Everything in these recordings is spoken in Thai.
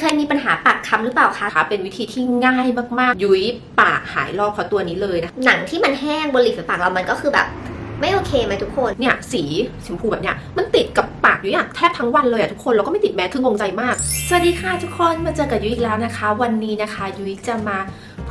เคยมีปัญหาปากค้ำหรือเปล่าคะนะคะเป็นวิธีที่ง่ายมากๆ ยุ้ยปากหายลอกเพราะตัวนี้เลยนะหนังที่มันแห้งบนริมฝีปากเรามันก็คือแบบไม่โอเคไหมทุกคน เนี่ยสีชมพูแบบเนี้ยมันติดกับปากยุ้ยอะแทบทั้งวันเลยอะทุกคนแล้วก็ไม่ติดแมสคืองงใจมาก สวัสดีค่ะทุกคนมาเจอกับยุ้ยอีกแล้วนะคะ วันนี้นะคะยุ้ยจะมา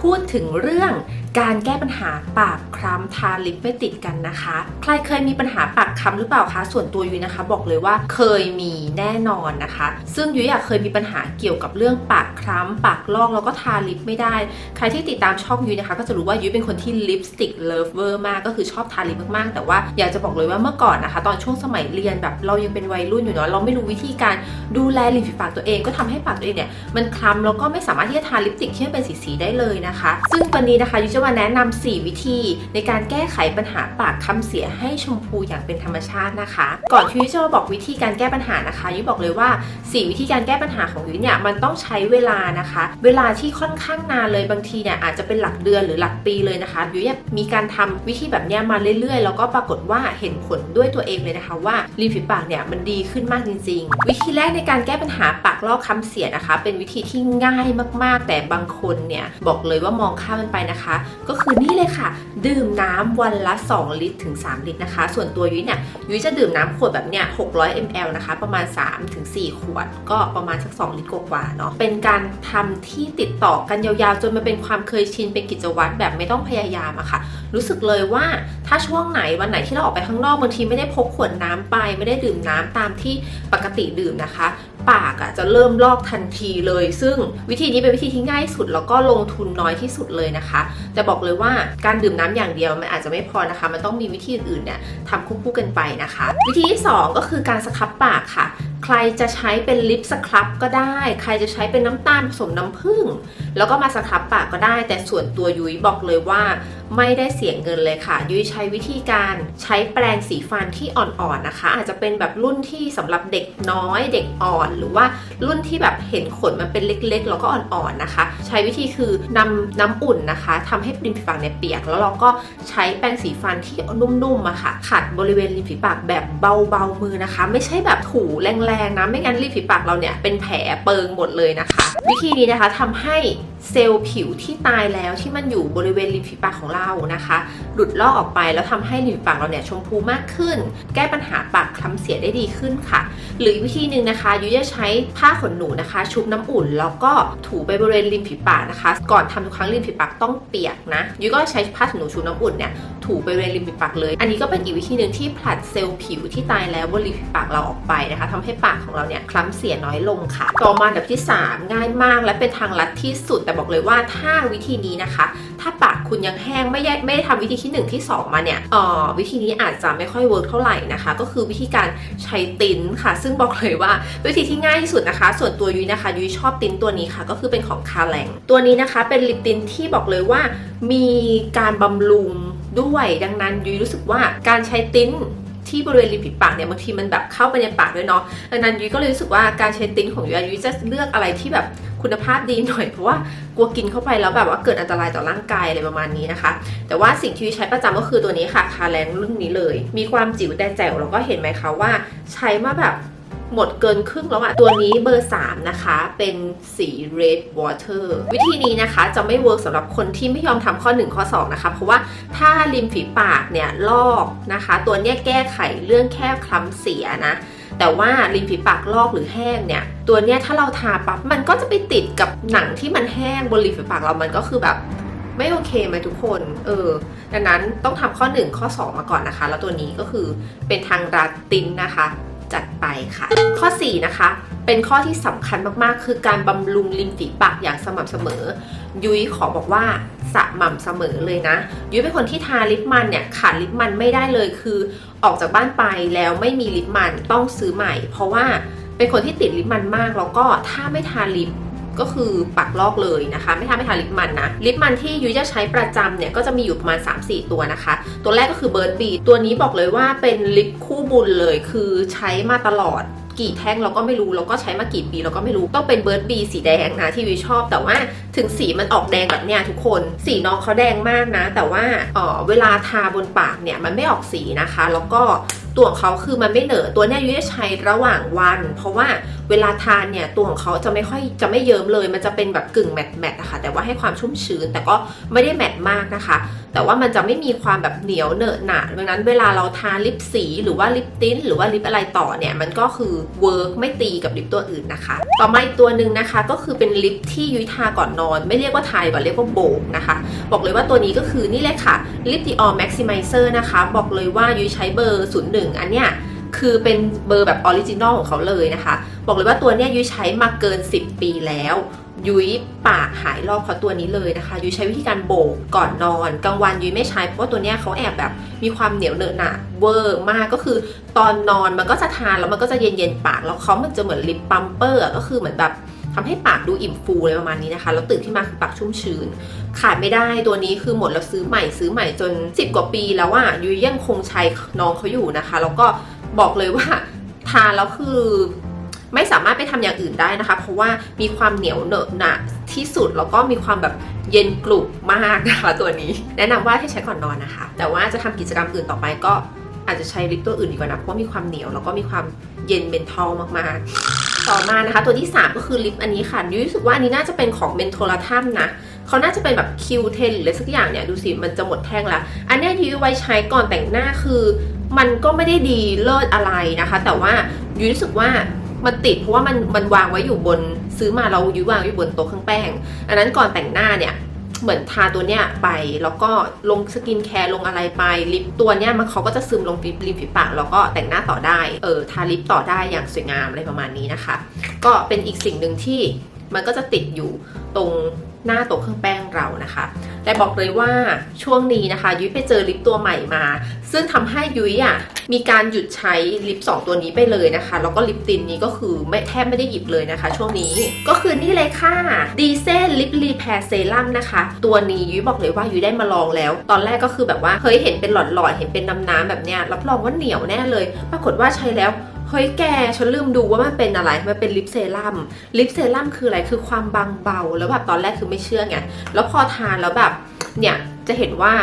พูดถึงเรื่องการแก้ปัญหาปากคล้ำทาลิปไม่ติดกันนะคะ ใครเคยมีปัญหาปากคล้ำหรือเปล่าคะ ส่วนตัวยุ้ยนะคะ บอกเลยว่าเคยมีแน่นอนนะคะ ซึ่งยุ้ยอะเคยมีปัญหาเกี่ยวกับเรื่องปากคล้ำปากลอกแล้วก็ทาลิปไม่ได้ ใครที่ติดตามช่องยุ้ยนะคะ ก็จะรู้ว่ายุ้ยเป็นคนที่ลิปสติกเลิฟเวอร์มากก็คือชอบทาลิปมากๆ แต่ว่าอยากจะบอกเลยว่าเมื่อก่อนนะคะ ตอนช่วงสมัยเรียนแบบเรายังเป็นวัยรุ่นอยู่เนาะเราไม่รู้วิธีการดูแลริมฝีปากตัวเองก็ทำให้ปากตัวเองเนี่ยมันคล้ำแล้วก็ไม่สามารถที่จะทาลิปสติกที่มันเป็นสีๆได้เลยนะคะ ซึ่งวันนี้นะคะยุ้ยจะมาแนะนำ4วิธีในการแก้ไขปัญหาปากคำเสียให้ชมพูอย่างเป็นธรรมชาตินะคะ ก่อนที่จะมาบอกวิธีการแก้ปัญหานะคะยุ้ยบอกเลยว่าสี่วิธีการแก้ปัญหาของยุ้ยเนี่ยมันต้องใช้เวลานะคะ เวลาที่ค่อนข้างนานเลยบางทีเนี่ยอาจจะเป็นหลักเดือนหรือหลักปีเลยนะคะยุ้ยมีการทำวิธีแบบนี้มาเรื่อยๆ แล้วก็ปรากฏว่าเห็นผลด้วยตัวเองเลยนะคะ ว่าริมฝีปากเนี่ยมันดีขึ้นมากจริง ๆ วิธีแรกในการแก้ปัญหาปากลอกคำเสียนะคะ เป็นวิธีที่ง่ายมากๆ แต่บางคนเนี่ยบอกเลยว่ามองข้ามมันไปนะคะก็คือนี่เลยค่ะ ดื่มน้ำวันละ 2 ลิตรถึง 3 ลิตรนะคะ ส่วนตัวยุ้ยเนี่ยยุ้ยจะดื่มน้ำขวดแบบเนี้ย600 ml นะคะ ประมาณ 3-4ขวด ก็ประมาณสัก 2 ลิตรกว่าเนาะเป็นการทำที่ติดต่อกันยาวๆ จนมันเป็นความเคยชินเป็นกิจวัตรแบบไม่ต้องพยายามอะค่ะ รู้สึกเลยว่าถ้าช่วงไหนวันไหนที่เราออกไปข้างนอกบางทีไม่ได้พกขวดน้ำไป ไม่ได้ดื่มน้ำตามที่ปกติดื่มนะคะ ปากอะจะเริ่มลอกทันทีเลย ซึ่งวิธีนี้เป็นวิธีที่ง่ายสุด แล้วก็ลงทุนน้อยที่สุดเลยนะคะ แต่บอกเลยว่าการดื่มน้ำอย่างเดียวมันอาจจะไม่พอนะคะ มันต้องมีวิธีอื่นๆเนี่ยทำควบคู่กันไปนะคะ วิธีที่ 2 ก็คือการสครับปากค่ะใครจะใช้เป็นลิปสครับก็ได้ ใครจะใช้เป็นน้ำตาลผสมน้ำผึ้ง แล้วก็มาสครับปากก็ได้ แต่ส่วนตัวยุ้ยบอกเลยว่า ไม่ได้เสียเงินเลยค่ะ ยุ้ยใช้วิธีการใช้แปรงสีฟันที่อ่อนๆนะคะ อาจจะเป็นแบบรุ่นที่สำหรับเด็กน้อยเด็กอ่อนหรือว่า รุ่นที่แบบเห็นขนมันเป็นเล็กๆ แล้วก็อ่อนๆนะคะ ใช้วิธีคือนำน้ำอุ่นนะคะทำให้ริมฝีปากเนี่ยเปียก แล้วเราก็ใช้แปรงสีฟันที่นุ่มๆอะค่ะ ขัดบริเวณริมฝีปากแบบเบาๆมือนะคะ ไม่ใช่แบบถูแรงๆนะ ไม่งั้นริมฝีปากเราเนี่ยเป็นแผลเปิงหมดเลยนะคะ วิธีนี้นะคะทำให้เซลล์ผิวที่ตายแล้วที่มันอยู่บริเวณริมฝีปากของเรานะคะ หลุดลอกออกไปแล้วทำให้ริมฝีปากเราเนี่ยชมพูมากขึ้น แก้ปัญหาปากคล้ำเสียได้ดีขึ้นค่ะ หรือวิธีหนึ่งนะคะยุ้ยจะใช้ผ้าาขนหนูนะคะ ชุบน้ำอุ่น แล้วก็ถูไปบริเวณริมฝีปากนะคะ ก่อนทำทุกครั้งริมฝีปากต้องเปียกนะยุ้ยก็ใช้ผ้าขนหนูชุบน้ำอุ่นเนี่ย ถูไปบริเวณริมฝีปากเลย อันนี้ก็เป็นอีกวิธีหนึ่งที่ผลัดเซลล์ผิวที่ตายแล้วบนริมฝีปากเราออกไปนะคะทำให้ปากของเราเนี่ยคล้ำเสียน้อยลงค่ะ ต่อมาอันดับที่ 3 ง่ายมากและเป็นทางลัดที่สุดแต่บอกเลยว่าถ้าวิธีนี้นะคะ ถ้าปากคุณยังแห้งไม่ได้ไม่ได้ทำวิธีที่ 1 ที่ 2 มาเนี่ยอ่อวิธีนี้อาจจะไม่ค่อยเวิร์กเท่าไหร่นะคะ ก็คือวิธีการใช้ติ้นค่ะ ซึ่งบอกเลยว่าวิธีที่ง่ายที่สุดนะคะ ส่วนตัวยุ้ยนะคะยุ้ยชอบติ้นตัวนี้ค่ะ ก็คือเป็นของคาแรงตัวนี้นะคะเป็นลิปติ้นที่บอกเลยว่ามีการบำรุง ด้วย ดังนั้นยุ้ยรู้สึกว่าการใช้ติ้นที่บริเวณริมฝีปากเนี่ยบางทีมันแบบเข้าไปในปากด้วยเนาะดังนั้นยุ้ยก็เลยรู้สึกว่าการใช้ติ้นของยุ้ยยุ้ยจะเลือกอะไรที่แบบคุณภาพดีหน่อยเพราะว่ากลัวกินเข้าไปแล้วแบบว่าเกิดอันตรายต่อร่างกายอะไรประมาณนี้นะคะ แต่ว่าสิ่งที่ยุ้ยใช้ประจำก็คือตัวนี้ค่ะคาแรงรุ่นนี้เลย มีความจิ๋วแต่แจ๋วแล้วก็เห็นไหมคะว่าใช้มาแบบ หมดเกินครึ่งแล้วอะตัวนี้เบอร์ 3 นะคะ เป็นสี red water วิธีนี้นะคะจะไม่เวิร์กสำหรับคนที่ไม่ยอมทำข้อ 1 ข้อ 2 นะคะ เพราะว่าถ้าริมฝีปากเนี่ยลอกนะคะ ตัวเนี้ยแก้ไขเรื่องแค่คล้ำเสียนะแต่ว่าริมฝีปากลอกหรือแห้งเนี่ย ตัวเนี้ยถ้าเราทาปั๊บมันก็จะไปติดกับหนังที่มันแห้งบนริมฝีปากเรามันก็คือแบบไม่โอเคไหมทุกคน เออ ดังนั้นต้องทำข้อ 1 ข้อ 2 มาก่อนนะคะ แล้วตัวนี้ก็คือเป็นทางรัดตินนะคะ จัดไปค่ะ ข้อ 4 นะคะ เป็นข้อที่สำคัญมากๆ คือการบำรุงริมฝีปากอย่างสม่ำเสมอ ยุ้ยขอบอกว่าสม่ำเสมอเลยนะ ยุ้ยเป็นคนที่ทาลิปมันเนี่ยขาดลิปมันไม่ได้เลยคือ ออกจากบ้านไปแล้วไม่มีลิปมันต้องซื้อใหม่ เพราะว่าเป็นคนที่ติดลิปมันมากแล้วก็ถ้าไม่ทาลิป ก็คือปักลอกเลยนะคะ ไม่ทาไม่ทาลิปมันนะลิปมันที่ยุ้ยจะใช้ประจำเนี่ยก็จะมีอยู่ประมาณ 3-4 ตัวนะคะ ตัวแรกก็คือเบิร์ดบีตัวนี้บอกเลยว่าเป็นลิปคู่บุญเลยคือใช้มาตลอดกี่แท่งเราก็ไม่รู้ แล้วก็ใช้มากี่ปีเราก็ไม่รู้ ต้องเป็นเบิร์ดบีสีแดงนะที่วิชอบแต่ว่าถึงสีมันออกแดงแบบเนี้ยทุกคน สีน้องเขาแดงมากนะ แต่ว่าเออเวลาทาบนปากเนี่ยมันไม่ออกสีนะคะ แล้วก็ตัวของเขาคือมันไม่เหนอะตัวเนี้ยยุ้ยจะใช้ระหว่างวัน เพราะว่าเวลาทานเนี่ยตัวของเขาจะไม่ค่อยจะไม่เยิ้มเลย มันจะเป็นแบบกึ่งแมตต์แมตต์อะค่ะแต่ว่าให้ความชุ่มชื้นแต่ก็ไม่ได้แมตต์มากนะคะ แต่ว่ามันจะไม่มีความแบบเหนียวเหนอะหนะดังนั้นเวลาเราทาลิปสีหรือว่าลิปติ้นหรือว่าลิปอะไรต่อเนี่ยมันก็คือเวิร์กไม่ตีกับลิปตัวอื่นนะคะ ต่อมาอีกตัวหนึ่งนะคะก็คือเป็นลิปที่ยุ้ยทาก่อนนอน ไม่เรียกว่าทาดีกว่าเรียกว่าโบกนะคะ บอกเลยว่าตัวนี้ก็คือนี่เลยค่ะลิป Dior Maximizer นะคะ บอกเลยว่ายุ้ยใช้เบอร์ 01 อันเนี้ยคือเป็นเบอร์แบบออริจินอลของเขาเลยนะคะ บอกเลยว่าตัวเนี้ยยุ้ยใช้มาเกิน 10 ปีแล้วยุ้ยปากหายรอบเพราะตัวนี้เลยนะคะ ยุ้ยใช้วิธีการโบกก่อนนอนกลางวันยุ้ยไม่ใช้เพราะว่าตัวเนี้ยเขาแอบแบบมีความเหนียวเหนอะหนะเวอร์มากก็คือ ตอนนอนมันก็จะทานแล้วมันก็จะเย็นเย็นๆปากแล้วเขามันจะเหมือนลิปปัมเปอร์ก็คือเหมือนแบบ ทำให้ปากดูอิ่มฟูอะไรประมาณนี้นะคะแล้วตื่นขึ้นมาคือปากชุ่มชื้น ขาดไม่ได้ตัวนี้คือหมดแล้วซื้อใหม่ซื้อใหม่จน 10 กว่าปีแล้วอะยุยยังคงใช้น้องเขาอยู่นะคะ แล้วก็บอกเลยว่าทานแล้วคือไม่สามารถไปทำอย่างอื่นได้นะคะ เพราะว่ามีความเหนียวเหนอะหนะที่สุดแล้วก็มีความแบบเย็นกลุบมากนะคะตัวนี้ แนะนำว่าให้ใช้ก่อนนอนนะคะ แต่ว่าจะทำกิจกรรมอื่นต่อไปก็อาจจะใช้ลิปตัวอื่นดีกว่านะเพราะมีความเหนียวแล้วก็มีความเย็นเบนทอลมากๆ ต่อมานะคะตัวที่ 3 ก็คือลิปอันนี้ค่ะยุ้ยรู้สึกว่าอันนี้น่าจะเป็นของเมนโทรทัมนะเขาน่าจะเป็นแบบคิวเทนหรืออะไรสักอย่างเนี่ยดูสิมันจะหมดแท่งละอันนี้ยยุ้ยไว้ใช้ก่อนแต่งหน้าคือ มันก็ไม่ได้ดีเลิศอะไรนะคะ แต่ว่ายุ้ยรู้สึกว่ามันติดเพราะว่ามันมันวางไว้อยู่บนซื้อมาเรายุ้ยวางไว้อยู่บนโต๊ะเครื่องแป้ง อันนั้นก่อนแต่งหน้าเนี่ย เหมือนทาตัวเนี้ยไป แล้วก็ลงสกินแคร์ลงอะไรไป ลิปตัวเนี้ยมันเขาก็จะซึมลงริมริมฝีปาก แล้วก็แต่งหน้าต่อได้ เออทาลิปต่อได้อย่างสวยงามอะไรประมาณนี้นะคะ ก็เป็นอีกสิ่งหนึ่งที่มันก็จะติดอยู่ตรงหน้าโต๊ะเครื่องแป้งเรานะคะ แต่บอกเลยว่าช่วงนี้นะคะ ยุ้ยไปเจอลิปตัวใหม่มา ซึ่งทำให้ยุ้ยอะมีการหยุดใช้ลิป 2 ตัวนี้ไปเลยนะคะ แล้วก็ลิปตินนี้ก็คือไม่แทบไม่ได้หยิบเลยนะคะ ช่วงนี้ก็คือนี่เลยค่ะดีเซลลิปรีแพร์เซรั่มนะคะ ตัวนี้ยุ้ยบอกเลยว่ายุ้ยได้มาลองแล้ว ตอนแรกก็คือแบบว่าเฮ้ยเห็นเป็นหลอดๆเห็นเป็นน้ำๆแบบเนี้ยรับรองว่าเหนียวแน่เลย ปรากฏว่าใช้แล้ว เฮ้ยแกฉันลืมดูว่ามันเป็นอะไร มันเป็นลิปเซรั่ม ลิปเซรั่มคืออะไร คือความบางเบา แล้วแบบตอนแรกคือไม่เชื่อไง แล้วพอทานแล้วแบบ เนี่ยจะเห็นว่า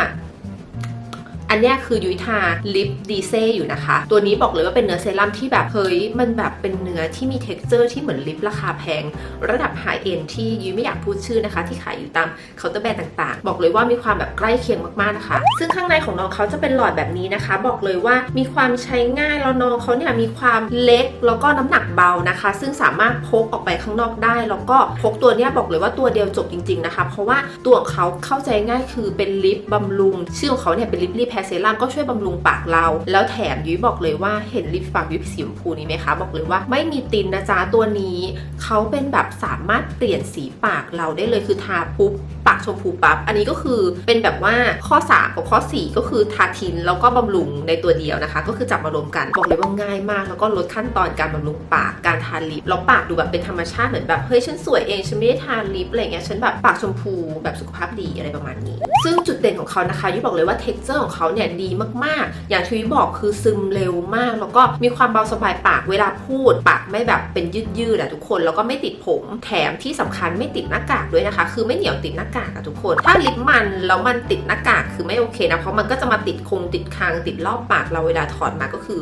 อันนี้คือยุ้ยทาลิปดีเซอยู่นะคะ ตัวนี้บอกเลยว่าเป็นเนื้อเซรั่มที่แบบเฮ้ยมันแบบเป็นเนื้อที่มีเท็กเจอร์ที่เหมือนลิปราคาแพง ระดับไฮเอ็นที่ยุ้ยไม่อยากพูดชื่อนะคะ ที่ขายอยู่ตามเคาน์เตอร์แบรนด์ต่างๆ บอกเลยว่ามีความแบบใกล้เคียงมากๆนะคะ ซึ่งข้างในของน้องเขาจะเป็นหลอดแบบนี้นะคะ บอกเลยว่ามีความใช้ง่ายแล้วน้องเขาเนี่ยมีความเล็กแล้วก็น้ำหนักเบานะคะ ซึ่งสามารถพกออกไปข้างนอกได้ แล้วก็พกตัวเนี้ยบอกเลยว่าตัวเดียวจบจริง ๆนะคะ เพราะว่าตัวของเขาเข้าใจง่ายคือเป็นลิปบำรุง ชื่อของเขาเนี่ยเป็นลิปรีแพร์เซรั่มก็ช่วยบำรุงปากเรา แล้วแถมยุ้ยบอกเลยว่าเห็นลิปปากยุ้ยสีชมพูนี้ไหมคะ บอกเลยว่าไม่มีตินนะจ๊ะตัวนี้เขาเป็นแบบสามารถเปลี่ยนสีปากเราได้เลยคือทาปุ๊บปากชมพูปั๊บอันนี้ก็คือเป็นแบบว่าข้อ 3 กับข้อ 4 ก็คือทาทินแล้วก็บำรุงในตัวเดียวนะคะ ก็คือจับมารวมกันบอกเลยว่าง่ายมาก แล้วก็ลดขั้นตอนการบำรุงปากการทาลิปแล้วปากดูแบบเป็นธรรมชาติเหมือนแบบเฮ้ยฉันสวยเองฉันไม่ได้ทาลิปอะไรเงี้ยฉันแบบปากชมพูแบบสุขภาพดีอะไรประมาณนี้ ซึ่งจุดเด่นของเขานะคะยุ้ยบอกเลยว่าเท็กเจอร์ของเขาเนี่ยดีมากๆ อย่างที่บอกคือซึมเร็วมาก แล้วก็มีความเบาสบายปากเวลาพูด ปากไม่แบบเป็นยืดๆอะทุกคนแล้วก็ไม่ติดผมแถมที่สำคัญไม่ติดหน้ากากด้วยนะคะ คือไม่เหนียวติดหน้ากากอะทุกคน ถ้าลิปมันแล้วมันติดหน้ากากคือไม่โอเคนะเพราะมันก็จะมาติดคงติดคางติดรอบปากเราเวลาถอดมาก็คือ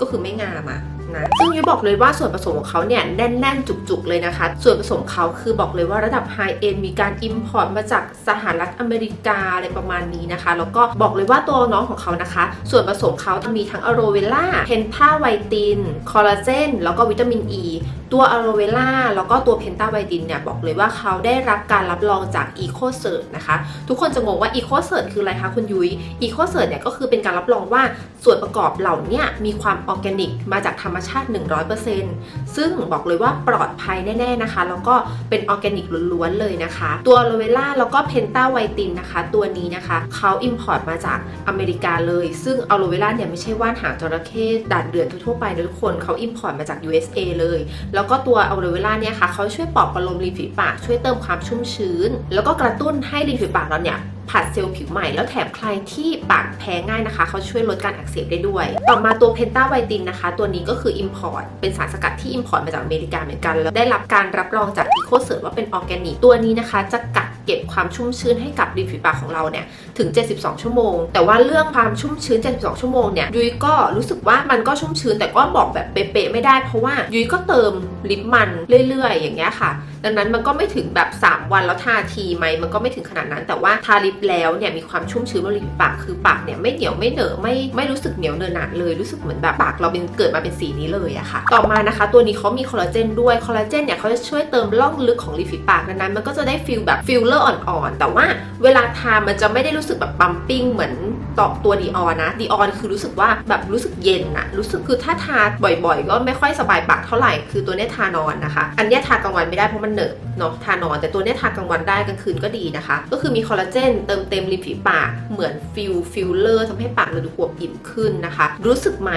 ก็คือไม่งามอะ นะซึ่งยุ้ยบอกเลยว่าส่วนผสมของเขาเนี่ยแน่นๆ จุกๆเลยนะคะ ส่วนผสมเขาคือบอกเลยว่าระดับไฮเอ็นมีการอิมพอร์ตมาจากสหรัฐอเมริกาอะไรประมาณนี้นะคะ แล้วก็บอกเลยว่าตัวน้องของเขานะคะ ส่วนผสมเขาจะมีทั้งอะโรเวล่าเพนทาไวตินคอลลาเจนแล้วก็วิตามินอ e. ีตัวอะโรเวล่าแล้วก็ตัวเพนตาไวตินเนี่ยบอกเลยว่าเขาได้รับการรับรองจาก e c o c e r t นะคะ ทุกคนจะงงว่า e c o c e r t คืออะไรคะคุณยุย้ย e c o c e r t เนี่ยก็คือเป็นการรับรองว่าส่วนประกอบเหล่านี้มีความออร์แกนิกมาจากธรรมชาติ 100%ซึ่งบอกเลยว่าปลอดภัยแน่ๆนะคะ แล้วก็เป็นออร์แกนิกล้วนๆเลยนะคะ ตัวโรเวล่าแล้วก็เพนตาไวตินนะคะ ตัวนี้นะคะเขาอิมพอร์ตมาจากอเมริกาเลย ซึ่งอะโรเวล่าเนี่ยไม่ใช่ว่านหางจระเข้ด่านเดือนทั่วๆไปนะทุกคนเขาอิมพอร์ตมาจาก USA เลย แล้วก็ตัวอะโรเวล่าเนี่ยค่ะเขาช่วยปลอบประโลมริมฝีปาก ช่วยเติมความชุ่มชื้น แล้วก็กระตุ้นให้ริมฝีปากเราเนี่ย ผัดเซลล์ผิวใหม่แล้วแถมใครที่ปากแพ้ง่ายนะคะ เขาช่วยลดการอักเสบได้ด้วย ต่อมาตัวเพนตาไวตินนะคะ ตัวนี้ก็คือ Import เป็นสารสกัดที่ Import มาจากอเมริกาเหมือนกัน แล้วได้รับการรับรองจากอีโคเซิร์ว่าเป็นออร์แกนิก ตัวนี้นะคะจะกัดเก็บความชุ่มชื้นให้กับริมฝีปากของเราเนี่ยถึง 72 ชั่วโมง แต่ว่าเรื่องความชุ่มชื้น 72 ชั่วโมงเนี่ยยุ้ยก็รู้สึกว่ามันก็ชุ่มชื้นแต่ก็บอกแบบเป๊ะๆไม่ได้เพราะว่ายุ้ยก็เติมลิปมันเรื่อยๆ อย่างเงี้ยค่ะ ดังนั้นมันก็ไม่ถึงแบบ 3 วันแล้วทาทีไหมมันก็ไม่ถึงขนาดนั้น แต่ว่าทาลิปแล้วเนี่ยมีความชุ่มชื้นบนริมฝีปากคือปากเนี่ยไม่เหนียวไม่เหนอะไม่ไม่รู้สึกเหนียวเนอะหนะเลยรู้สึกเหมือนแบบปากเราเป็นเกิดมาเป็นสีนี้เลยอะค่ะ ต่อมานะคะ ตัวนี้เขามีคอลลาเจนด้วยคอลลาเจนเนี่ยเขาจะช่วยเติมร่องลึกของริมฝีปากดังนั้นมันก็จะได้ฟิลแบบฟิลเลอร์อ่อนๆ แต่ว่าเวลาทามันจะไม่ได้รู้สึกแบบปั๊มปิ้งเหมือนต่อตัวดีออนนะดีออนคือรู้สึกว่าแบบรู้สึกเย็นอะรู้สึกคือถ้าทาบ่อยๆ ก็ไม่ค่อยสบายปากเท่าไหร่ คือตัวเนี้ยทานอนนะคะ อันเนี้ยทากลางวันไม่ได้เพราะมันเหนอะเนาะทานอนแต่ตัวเนี้ยทากลางวันได้กลางคืนก็ดีนะคะ ก็คือมีคอลลาเจนเติมเต็มริมฝีปากเหมือนฟิลฟิลเลอร์ทำให้ปากเราดูอวบอิ่มขึ้นนะคะ รู้สึกไหม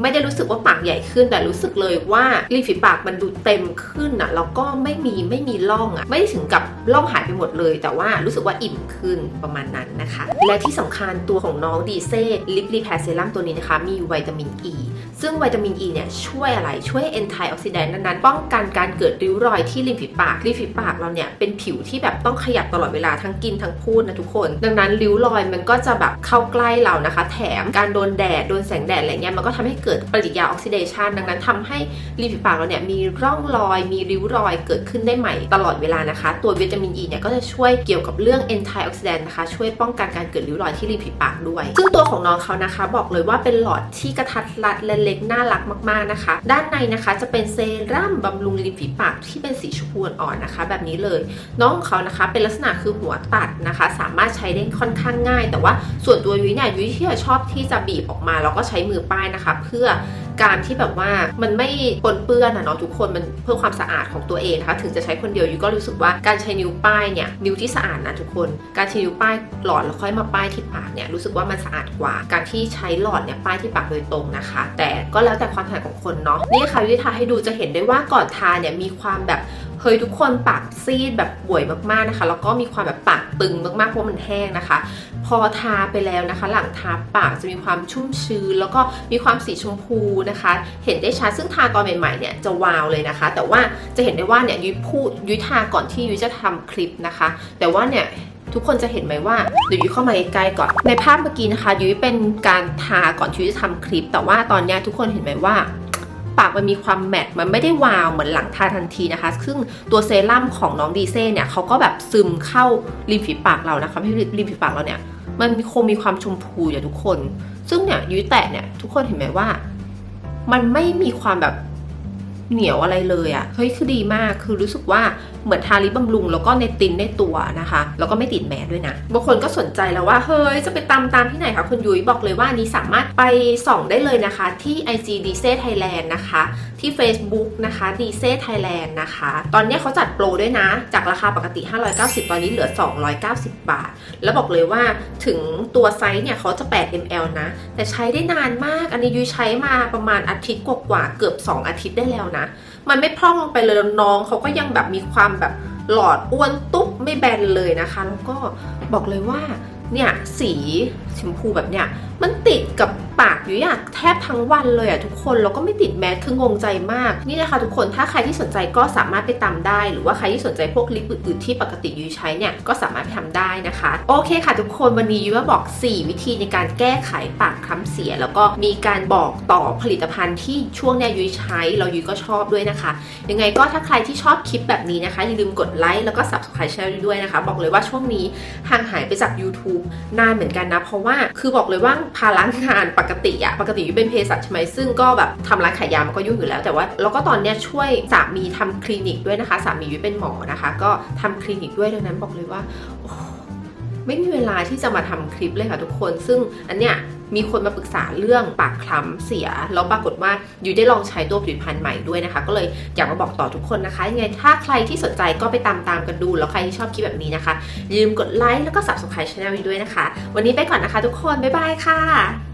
ไม่ได้รู้สึกว่าปากใหญ่ขึ้น แต่รู้สึกเลยว่าริมฝีปากมันดูเต็มขึ้นอะแล้วก็ไม่มีไม่มีร่องอะไม่ถึงกับร่องหายไปหมดเลยแต่ว่ารู้สึกว่าอิ่มขึ้นประมาณนั้นนะคะ และที่สำคัญตัวของน้องดีเซ่ลิปรีแพรเซรั่มตัวนี้นะคะ มีวิตามินอ e, ี ซึ่งวิตามินอ e ีเนี่ยช่วยอะไรช่วยเอนไทออกซิแดนต์นั้นๆ ป้องกันการเกิดริ้วรอยที่ริมฝีปากริมฝีปากเราเนี่ยเป็นผิวที่แบบต้องขยับตลอดเวลาทั้งกินทั้งพูดนะทุกคน ดังนั้นริ้วรอยมันก็จะแบบเข้าใกล้เรานะคะ แถมการโดนแดดโดนแสงแดดอะไรเงี้ยมันก็ทำให้เกิดปฏิกิริยาออกซิเดชันดังนั้นทำให้ริมฝีปากเราเนี่ยมีร่องรอยมีริ้วรอยเกิดขึ้นได้ใหม่ตลอดเวลานะคะ ตัววิตามินอ e ีเนี่ยก็จะช่วยเกี่ยวกับเรื่องเอนไทออกซิแดนต์นะคะช่วยป้องกันการเกิดริ้วรอยที่ริมฝีปากด้วย ซึ่งตัวของน้องเขานะคะ บอกเลยว่าเป็นหลอดที่กระทัดรัดและเลกน่ารักมากๆนะคะ ด้านในนะคะจะเป็นเซรั่มบำรุงริมฝีปากที่เป็นสีชมพูอ่อนนะคะ แบบนี้เลย น้องของเขานะคะ เป็นลักษณะคือหัวตัดนะคะ สามารถใช้ได้ค่อนข้างง่าย แต่ว่าส่วนตัวยุ้ยเนี่ยยุ้ยที่ชอบที่จะบีบออกมาแล้วก็ใช้มือป้ายนะคะ เพื่อ การที่แบบว่ามันไม่ปนเปื้อนอะเนาะทุกคนมันเพื่อความสะอาดของตัวเองนะคะถึงจะใช้คนเดียวยูก็รู้สึกว่าการใช้นิ้วป้ายเนี่ยนิ้วที่สะอาดนะทุกคน การใช้นิ้วป้ายหลอดแล้วค่อยมาป้ายที่ปากเนี่ยรู้สึกว่ามันสะอาดกว่า การที่ใช้หลอดเนี่ยป้ายที่ปากโดยตรงนะคะ แต่ก็แล้วแต่ความถนัดของคนเนาะนี่ค่ะวิธีทาให้ดูจะเห็นได้ว่าก่อนทาเนี่ยมีความแบบ เฮ้ยทุกคนปากซีดแบบป่วยมากๆนะคะ แล้วก็มีความแบบปากตึงมากๆเพราะมันแห้งนะคะ พอทาไปแล้วนะคะ หลังทาปากจะมีความชุ่มชื้น แล้วก็มีความสีชมพูนะคะ เห็นได้ชัดซึ่งทาตอนใหม่ๆเนี่ยจะวาวเลยนะคะ แต่ว่าจะเห็นได้ว่าเนี่ยยุ้ยพูดยุ้ยทาก่อนที่ยุ้ยจะทำคลิปนะคะ แต่ว่าเนี่ยทุกคนจะเห็นไหมว่าเดี๋ยวยุ้ยเข้ามาใกล้ๆก่อนในภาพเมื่อกี้นะคะยุ้ยเป็นการทาก่อนที่ยุ้ยจะทำคลิป แต่ว่าตอนเนี้ยทุกคนเห็นไหมว่า ปากมันมีความแมตต์มันไม่ได้วาวเหมือนหลังทาทันทีนะคะ ซึ่งตัวเซรั่มของน้องดีเซ่เนี่ยเขาก็แบบซึมเข้าริมฝีปากเรานะคะให้ริมฝีปากเราเนี่ย มันคงมีความชมพูอยู่ทุกคน ซึ่งเนี่ยยุ้ยแตะเนี่ยทุกคนเห็นไหมว่า มันไม่มีความแบบเหนียวอะไรเลยอะ่ะ เฮ้ย คือดีมาก คือรู้สึกว่าเหมือนทาลิปบำรุง แล้วก็ในตินในตัวนะคะ แล้วก็ไม่ติดแมสด้วยนะบางคนก็สนใจแล้วว่าเฮ้ยจะไปตามตามที่ไหนคะคุณยุ้ยบอกเลยว่านี้สามารถไปส่องได้เลยนะคะ ที่ IG d c Thailand นะคะ ที่ Facebook นะคะ d c Thailand นะคะ ตอนนี้เขาจัดโปรด้วยนะ จากราคาปกติ 590 ตอนนี้เหลือ 290 บาท แล้วบอกเลยว่าถึงตัวไซส์เนี่ยเขาจะ 8 ml นะ แต่ใช้ได้นานมาก อันนี้ยุ้ยใช้มาประมาณอาทิตย์กว่าๆเกือบ 2 อาทิตย์ได้แล้วนะ มันไม่พร่องลงไปเลยน้องเขาก็ยังแบบมีความแบบหลอดอ้วนตุ๊บไม่แบนเลยนะคะ แล้วก็บอกเลยว่าเนี่ยสีชมพูแบบเนี้ยมันติดกับ ปากอยู่อยางแทบทั้งวันเลยอะทุกคนแล้วก็ไม่ติดแมสคืองงใจมากนี่นะคะทุกคนถ้าใครที่สนใจก็สามารถไปตามได้ หรือว่าใครที่สนใจพวกลิปอื่นๆที่ปกติยุ้ยใช้เนี่ยก็สามารถไปทำได้นะคะ โอเคค่ะทุกคนวันนี้ยุ้ยว่าบอก 4 วิธีในการแก้ไขปากคล้ำเสีย แล้วก็มีการบอกต่อผลิตภัณฑ์ที่ช่วงเนี้ยยุ้ยใช้เรายุ้ยก็ชอบด้วยนะคะ ยังไงก็ถ้าใครที่ชอบคลิปแบบนี้นะคะอย่าลืมกดไลค์แล้วก็ subscribe channel ด้วยนะคะ บอกเลยว่าช่วงนี้ห่างหายไปจาก YouTube นานเหมือนกันนะ เพราะว่าคือบอกเลยว่าภาระงานปกกติอะปกติอยู่เป็นเภสัชใช่ไหมซึ่งก็แบบทำร้านขายยามันก็ยุ่งอยู่แล้วแต่ว่าแล้วก็ตอนเนี้ยช่วยสามีทำคลินิกด้วยนะคะ สามีอยู่เป็นหมอนะคะ ก็ทำคลินิกด้วยดังนั้นบอกเลยว่าไม่มีเวลาที่จะมาทำคลิปเลยค่ะทุกคน ซึ่งอันเนี้ยมีคนมาปรึกษาเรื่องปากคล้ำเสีย แล้วปรากฏว่าอยู่ได้ลองใช้ตัวผลิตภัณฑ์ใหม่ด้วยนะคะ ก็เลยอยากมาบอกต่อทุกคนนะคะยังไงถ้าใครที่สนใจก็ไปตามตามกันดู แล้วใครที่ชอบคลิปแบบนี้นะคะ อย่าลืมกดไลค์แล้วก็ subscribe channel ด้วยนะคะ วันนี้ไปก่อนนะคะทุกคน บ๊ายบายค่ะ